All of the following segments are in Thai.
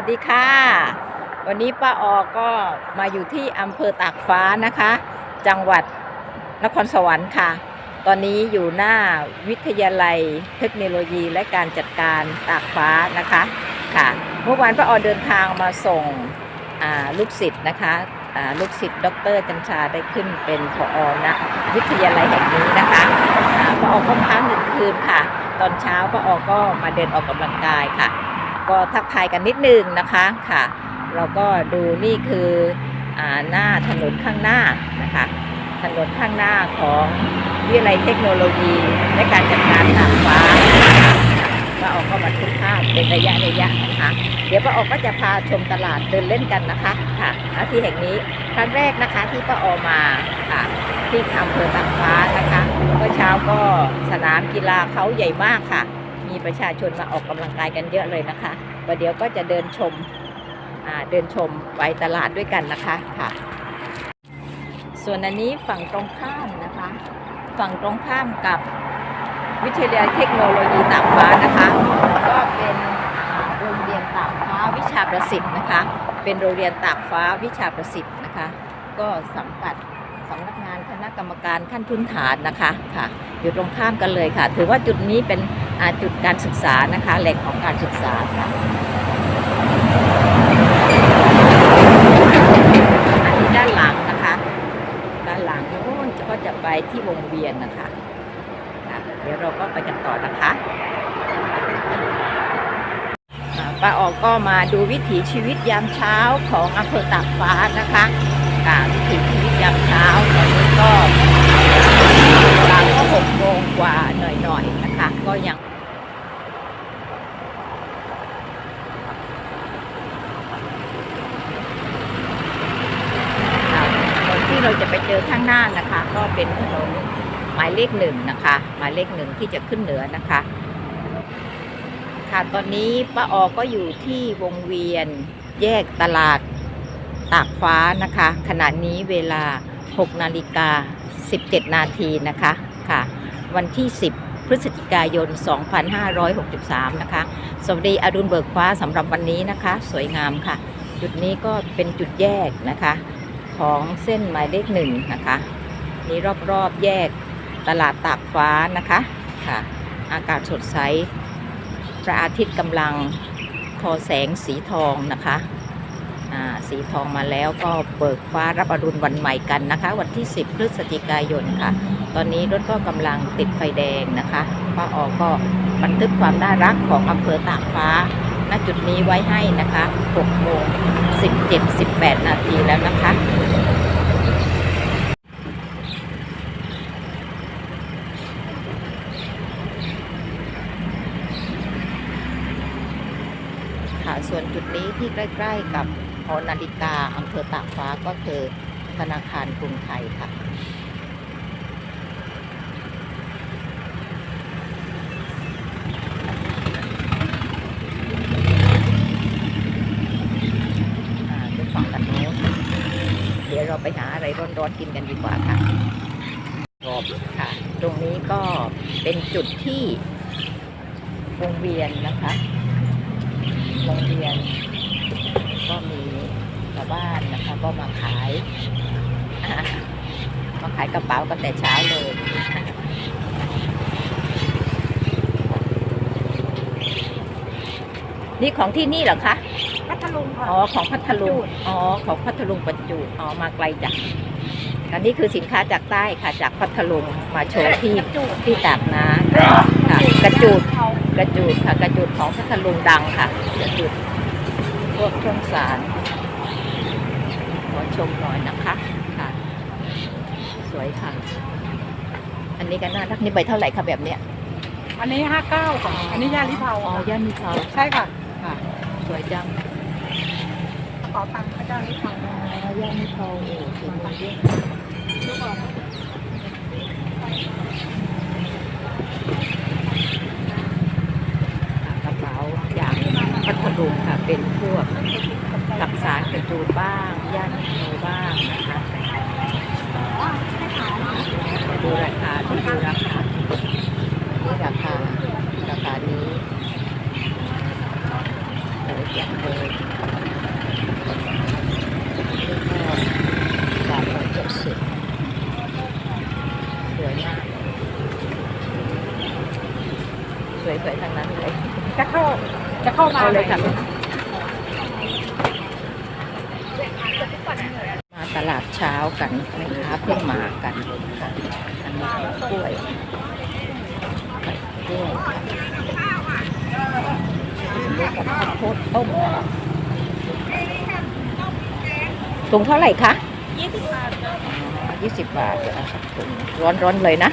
วัสดีค่ะ วันนี้ป้าออก็มาอยู่ที่อำเภอตากฟ้านะคะ จังหวัดนครสวรรค์ค่ะ ตอนนี้อยู่หน้าวิทยาลัยเทคโนโลยีและการจัดการตากฟ้านะคะค่ะ เมื่อวานป้าออเดินทางมาส่งลูกศิษย์นะคะลูกศิษย์ดรจันชาได้ขึ้นเป็นผอณวิทยาลัยแห่งนี้นะคะป้าออก็ค้างหนึ่งคืนค่ะ ตอนเช้าป้าออก็มาเดินออกกำลังกายค่ะ ก็ทักทายกันนิดนึงนะคะค่ะ เราก็ดูนี่คืออหน้าถนนข้างหน้านะคะถนนข้างหน้าของวิทยาลัยเทคโนโลยีและการจัดการตากฟ้าป้าออกก็มาทุกภาพเป็นระยะระยะนะคะ เดี๋ยวป้าออกก็จะพาชมตลาดเดินเล่นกันนะคะค่ะณที่แห่งนี้ครั้งแรกนะคะที่ป้าออกมาค่ะที่อำเภอตากฟ้านะคะเมื่อเช้าก็สนามกีฬาเขาใหญ่มากค่ะ มีประชาชนมาออกกำลังกายกันเยอะเลยนะคะประเดี๋ยวก็จะเดินชมเดินชมไปตลาดด้วยกันนะคะค่ะ ส่วนอันนี้ฝั่งตรงข้ามนะคะ ฝั่งตรงข้ามกับวิทยาลัยเทคโนโลยีตากฟ้านะคะ ก็เป็นโรงเรียนตากฟ้าวิชาประสิทธิ์นะคะ เป็นโรงเรียนตากฟ้าวิชาประสิทธิ์นะคะ ก็สังกัดสำนักงานคณะกรรมการขั้นพื้นฐานนะคะค่ะอยู่ตรงข้ามกันเลยค่ะ ถือว่าจุดนี้เป็น จุดการศึกษานะคะแหล่งของการศึกษาค่ะอันนี้ด้านหลังนะคะ ด้านหลังโน้นก็จะไปที่วงเวียนนะคะค่ะเดี๋ยวเราก็ไปกันต่อนะคะป้าออกก็มาดูวิถีชีวิตยามเช้าของอำเภอตากฟ้านะคะค่ะวิถีชีวิตยามเช้าตอนนี้ก็เวลาก็หกโมงกว่าหน่อยๆนะคะ ก็ยังค่ะถนนที่ เราจะไปเจอข้างหน้านะคะ ก็เป็นถนนหมายเลขหนึ่งนะคะหมายเลขหนึ่งที่จะขึ้นเหนือนะคะ ค่ะตอนนี้ป้าออก็อยู่ที่วงเวียนแยกตลาดตากฟ้านะคะ ขณะนี้เวลา 6 นาฬิกา 17 นาทีนะคะค่ะ วันที่ 10พฤศจิกายน 2563 นะคะ สวัสดีอรุณเบิกฟ้าสำหรับวันนี้นะคะ สวยงามค่ะ จุดนี้ก็เป็นจุดแยกนะคะ ของเส้นหมายเลขหนึ่งนะคะ นี้รอบๆแยกตลาดตากฟ้านะคะค่ะ อากาศสดใสพระอาทิตย์กำลังทอแสงสีทองนะคะอ่าสีทองมาแล้วก็เบิกฟ้ารับอรุณวันใหม่กันนะคะ วันที่ 10 พฤศจิกายนค่ะ ตอนนี้รถก็กำลังติดไฟแดงนะคะป้าออก็บันทึกความน่ารักของอำเภอตากฟ้า ณจุดนี้ไว้ให้นะคะ6โมง17 18 นาทีแล้วนะคะค่ะส่วนจุดนี้ที่ใกล้ๆกับหอนาฬิกาอำเภอตากฟ้าก็คือธนาคารกรุงไทยค่ะ อ่าไปฝั่งกันโน้นเดี๋ยวเราไปหาอะไรร้อนๆกินกันดีกว่าค่ะรอบค่ะ ตรงนี้ก็เป็นจุดที่วงเวียนนะคะโรงเรียน ก็มีชาวบ้านนะคะ ก็มาขายอ่ามาขายกระเป๋ากันแต่เช้าเลยนี่ของที่นี่เหรอคะ พัทลุงค่ะ อ๋อ ของพัทลุง อ๋อ ของพัทลุงประจูดอ๋อ มาไกลจัง อันนี้คือสินค้าจากใต้ค่ะจากพัทลุงมาโชว์ที่ที่ตากน้ำค่ะกระจูดเขากระจูดค่ะ กระจูดของพัทลุงดังค่ะกระจูดพวกเครื่องสารขอชมหน่อยนะคะค่ะ สวยค่ะ อันนี้ก็น่ารักนี่ใบเท่าไหร่คะแบบเนี้ยอันนี้ห้าเก้าค่ะอันนี้ยาลิเทาอ๋อย่านมิเทาใช่ค่ะค่ะ สวยจังกระเป๋าตังค์พระเจ้าลิเทาอ๋อย่านมิเทาโอ้สวยมาก เลย ลูกออก ค่ะกระเป๋าอย่างพัทลุงค่ะ เป็นพวกหลักสารกระจูดบ้าง ย่านมิเทาบ้างนะคะ มาดูราคาดูดูราคานี่ราคา ราคานี้โอ้ อย่างเลยนี่ก็สามร้อยเจ็ดสิบสวยมาก สวยๆทั้งนั้นเลย จะเข้าจะ เข้ามาเอาเลยค่ะมาตลาดเช้ากันแม่ค้าเพิ่งมากันค่ะอันนี้กล้วยไข่กล้วยค่ะเรียกกับข้าวโพดต้มถุงเท่าไหร่คะยี่สิบบาทยี่สิบบาทเดี๋ยวเอาสักถุงร้อนๆเลยนะ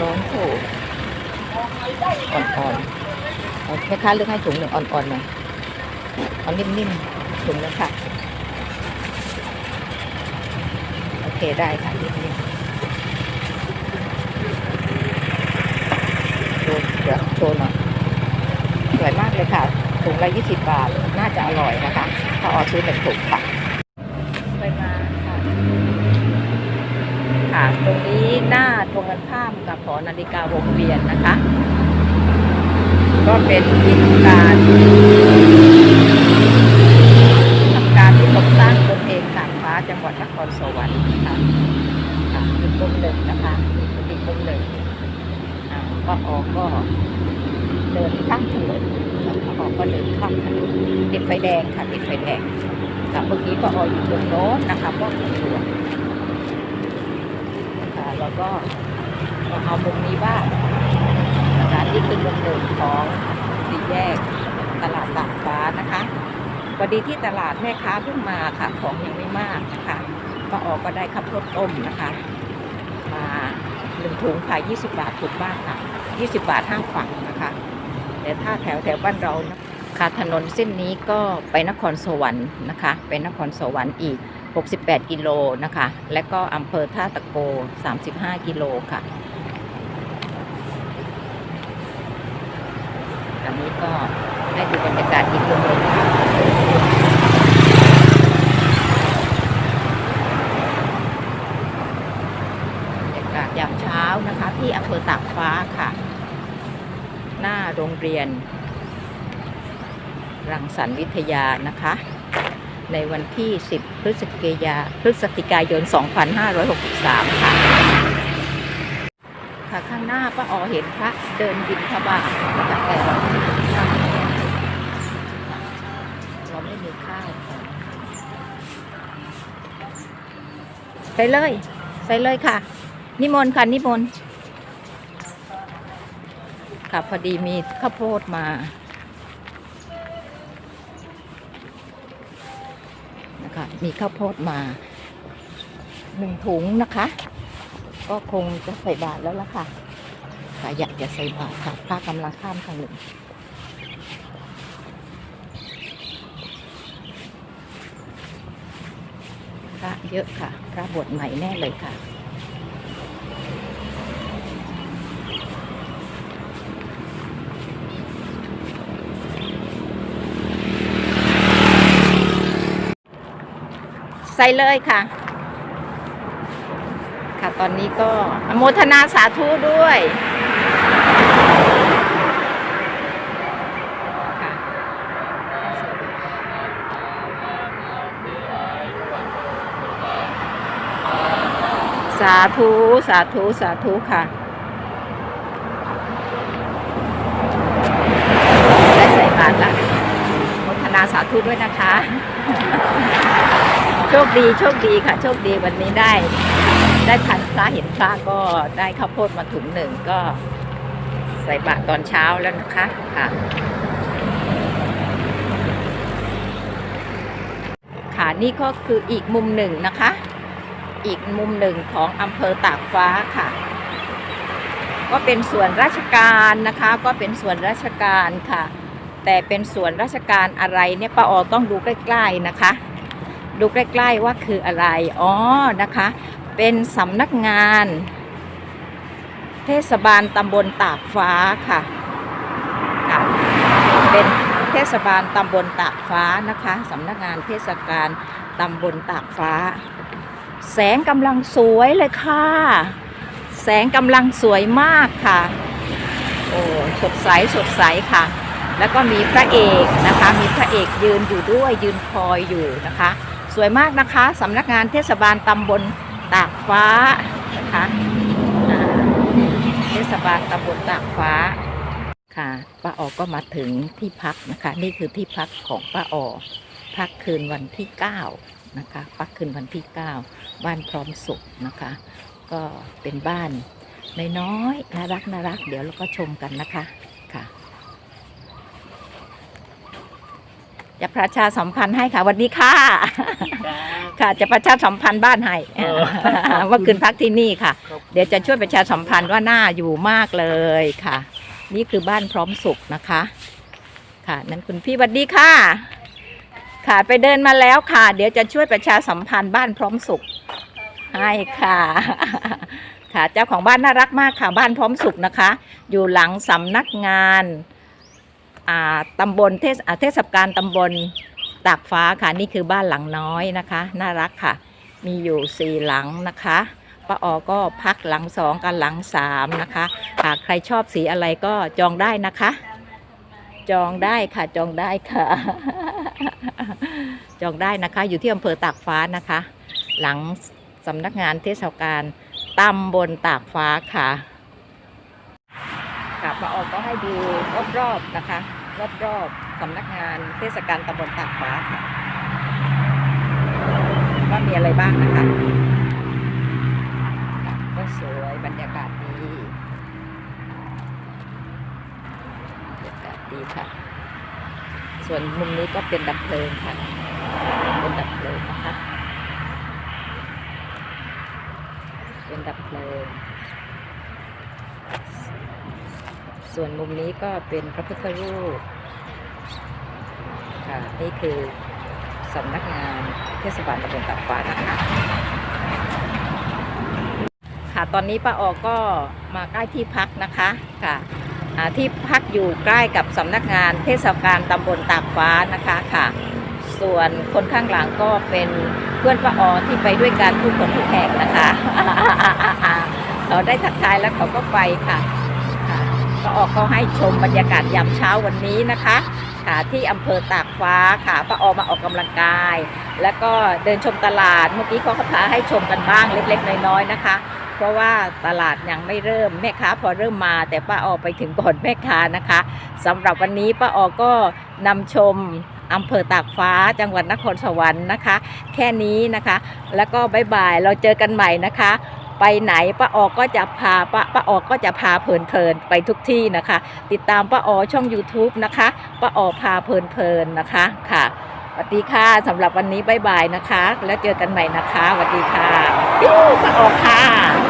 ร้อนๆโอ่อนๆเอา แม่ค้าเลือกให้ถุงหนึ่งอ่อนๆหน่อยเอานิ่มๆถุงแล้วค่ะ โอเคได้ค่ะนิ่มๆดูเดี๋ยวโชว์หน่อยสวยมากเลยค่ะ ถุงละยี่สิบบาท น่าจะอร่อยนะคะ ถ้าออซื้อเป็นถุงค่ะไปมาค่ะ ค่ะ ตรงนี้หน้าตรงกันข้ามกับหอนาฬิกาวงเวียนนะคะ ก็เป็นกิจการทำการที่ผมสร้างตนเองการฟ้าจังหวัดนครสวรรค์ค่ะค่ะอีกมุมหนึ่งนะคะอีกมุมหนึ่งอ่าก็ออกก็เดินข้ามถนนก็ออกก็เดินข้ามถนนติดไฟแดงค่ะติดไฟแดงค่ะเมื่อกี้ก็ออกอยู่ตรงโน้นนะคะก็ตำรวค่ะแล้วก็เอามุมนี้บ้าง นะคะนี่คือมุมหนึ่งของสี่แยกตลาดตากฟ้านะคะพอดีที่ตลาดแม่ค้าเพิ่งมาค่ะ ของยังไม่มากนะคะก็ออกก็ได้ข้าวโพดต้มนะคะ มาหนึ่งถุงขาย20 บาทถูกมากค่ะ 20 บาทห้างฝั่งนะคะ แต่ถ้าแถวแถวบ้านเรานะค่ะถนนเส้นนี้ก็ไปนครสวรรค์นะคะ ไปนครสวรรค์อีก 68 กิโลนะคะ และก็อำเภอท่าตะโก 35 กิโลค่ะันนี้ก็ให้ดูบรรยากาศอีกมุมหนึ่งบรรยากาศยามเช้านะคะ ที่อำเภอตากฟ้าค่ะ หน้าโรงเรียน รังสรรค์วิทยานะคะ ในวันที่ 10 พฤศจิกายาพฤศจิกายน 2563 ค่ะค่ะข้างหน้าป้าอ๋อเห็นพระเดินบินทบาทนะคะแต่เราไม่มีข้าวเราไมีข้าวใส่เลย ใส่เลยค่ะ นิมนต์ค่ะ นิมนต์ค่ะพอดีมีข้าวโพดมานะคะมีข้าวโพดมาหนึ่งถุงนะคะ ก็คงจะใส่บาตรแล้วล่ะค่ะค่ะอยากจะใส่บาตรค่ะพระกำลังข้ามทางหนึ่ง พระเยอะค่ะ พระบวชใหม่แน่เลยค่ะ ใส่เลยค่ะ ค่ะตอนนี้ก็อโมทนาสาธุด้วยค่ะ สาธุ สาธุ สาธุค่ะได้ใส่บาตรแล้วอนุโมทนาสาธุด้วยนะคะ โชคดีโชคดีค่ะ โชคดีวันนี้ได้ ได้ทันพระเห็นพระก็ได้ข้าวโพดมาถุงหนึ่งก็ใส่บาตรตอนเช้าแล้วนะคะค่ะค่ะนี่ก็คืออีกมุมหนึ่งนะคะ อีกมุมหนึ่งของอำเภอตากฟ้าค่ะ ก็เป็นส่วนราชการนะคะ ก็เป็นส่วนราชการค่ะ แต่เป็นส่วนราชการอะไรเนี่ยป้าออต้องดูใกล้ๆนะคะ ดูใกล้ๆว่าคืออะไรอ๋อนะคะ เป็นสำนักงาน เทศบาลตำบลตากฟ้าค่ะค่ะเป็นเทศบาลตำบลตากฟ้านะคะสำนักงานเทศกาลตำบลตากฟ้า แสงกำลังสวยเลยค่ะ แสงกำลังสวยมากค่ะ โอ้สดใสสดใสค่ะ แล้วก็มีพระเอกนะคะ มีพระเอกยืนอยู่ด้วยยืนคอยอยู่นะคะ สวยมากนะคะสำนักงานเทศบาลตำบลตากฟ้านะคะเทศบาลตำบลตากฟ้าค่ะป้าออก็มาถึงที่พักนะคะ นี่คือที่พักของป้าออพักคืนวันที่ 9 นะคะพักคืนวันที่ 9 บ้านพร้อมสุขนะคะ ก็เป็นบ้านน้อยๆน่ารักน่ารัก เดี๋ยวเราก็ชมกันนะคะค่ะจะประชาสัมพันธ์ให้ค่ะสวัสดีค่ะ ค่ะจะประชาสัมพันธ์บ้านให้เออว่าคืนพักที่นี่ค่ะครับเดี๋ยวจะช่วยประชาสัมพันธ์ว่าน่าอยู่มากเลยค่ะ นี่คือบ้านพร้อมสุขนะคะ ค่ะนั้นคุณพี่สวัสดีค่ะ ค่ะไปเดินมาแล้วค่ะ เดี๋ยวจะช่วยประชาสัมพันธ์บ้านพร้อมสุขให้ค่ะ ค่ะเจ้าของบ้านน่ารักมากค่ะ บ้านพร้อมสุขนะคะ อยู่หลังสำนักงานอ่าตำบลเทศเทศบาลตำบลตากฟ้าค่ะนี่คือบ้านหลังน้อยนะคะ น่ารักค่ะ มีอยู่สี่หลังนะคะป้าออก็พักหลังสองกับหลังสามนะคะหากใครชอบสีอะไรก็จองได้นะคะ จองได้ค่ะจองได้ค่ะ จองได้นะคะ อยู่ที่อำเภอตากฟ้านะคะ หลังสำนักงานเทศบาลตำบลตากฟ้าค่ะค่ะป้าออกก็ให้ดูรอบๆนะคะ รอบๆสำนักงานเทศกาลตำบลตากฟ้าค่ะว่ามีอะไรบ้างนะคะก็สวยบรรยากาศดีบรรยากาศดี ค่ะ ส่วนมุมนี้ก็เป็นดับเพลิงค่ะ เป็นดับเพลิงนะคะ เป็นดับเพลิง ส่วนมุมนี้ก็เป็นพระพุทธรูป ค่ะ นี่คือสำนักงานเทศบาลตำบลตากฟ้านะคะค่ะตอนนี้ป้าออกก็มาใกล้ที่พักนะคะค่ะ ที่พักอยู่ใกล้กับสำนักงานเทศบาลตำบลตากฟ้านะคะค่ะ ส่วนคนข้างหลังก็เป็นเพื่อนป้าออที่ไปด้วยกันทุกคนทุกแห่งนะคะเขาได้ทักทายแล้วเขาก็ไปค่ะค่ะป้าออกก็ให้ชมบรรยากาศยามเช้าวันนี้นะคะค่ะที่อำเภอตากฟ้าค่ะป้าออมาออกกำลังกาย แล้วก็เดินชมตลาดเมื่อกี้เขาก็พาให้ชมกันบ้างเล็กๆน้อยๆนะคะ เพราะว่าตลาดยังไม่เริ่มแม่ค้าพอเริ่มมา แต่ป้าออไปถึงก่อนแม่ค้านะคะสำหรับวันนี้ป้าออก็นำชมอำเภอตากฟ้าจังหวัดนครสวรรค์นะคะ แค่นี้นะคะ แล้วก็บายบายเราเจอกันใหม่นะคะ ไปไหนป้าออก็จะพาป้าป้าออก็จะพาเพลินๆไปทุกที่นะคะ ติดตามป้าออช่อง YouTube นะคะป้าออพาเพลินๆนนะคะค่ะสวัสดีค่ะสำหรับวันนี้บายบายนะคะ แล้วเจอกันใหม่นะคะสวัสดีค่ะปิ้วป้าออค่ะ